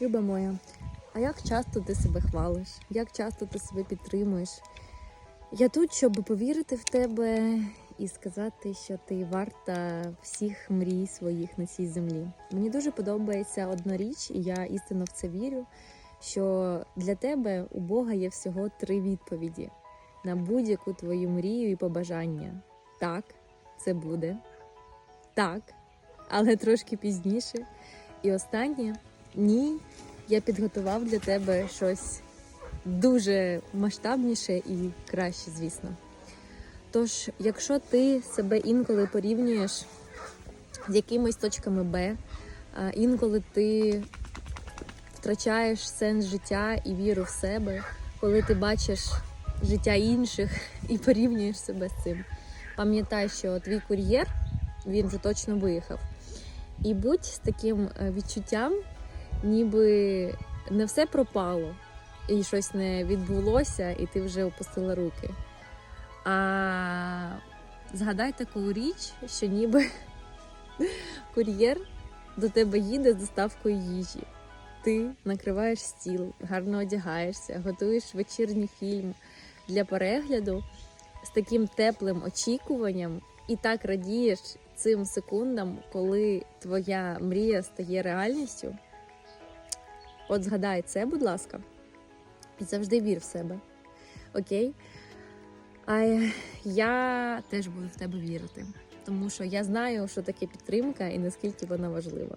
Люба моя, а як часто ти себе хвалиш? Як часто ти себе підтримуєш? Я тут, щоб повірити в тебе і сказати, що ти варта всіх мрій своїх на цій землі. Мені дуже подобається одна річ, і я істинно в це вірю, що для тебе у Бога є всього три відповіді на будь-яку твою мрію і побажання. Так, це буде. Так, але трошки пізніше. І останнє ні, я підготував для тебе щось дуже масштабніше і краще, звісно. Тож, якщо ти себе інколи порівнюєш з якимись точками Б, інколи ти втрачаєш сенс життя і віру в себе, коли ти бачиш життя інших і порівнюєш себе з цим, пам'ятай, що твій кур'єр він вже точно виїхав. І будь з таким е, відчуттям, ніби не все пропало і щось не відбулося, і ти вже опустила руки. А згадай таку річ, що ніби кур'єр до тебе їде з доставкою їжі. Ти накриваєш стіл, гарно одягаєшся, готуєш вечірній фільм для перегляду з таким теплим очікуванням і так радієш цим секундам, коли твоя мрія стає реальністю. От згадай це, будь ласка, і завжди вір в себе. Окей? А я теж буду в тебе вірити, тому що я знаю, що таке підтримка і наскільки вона важлива.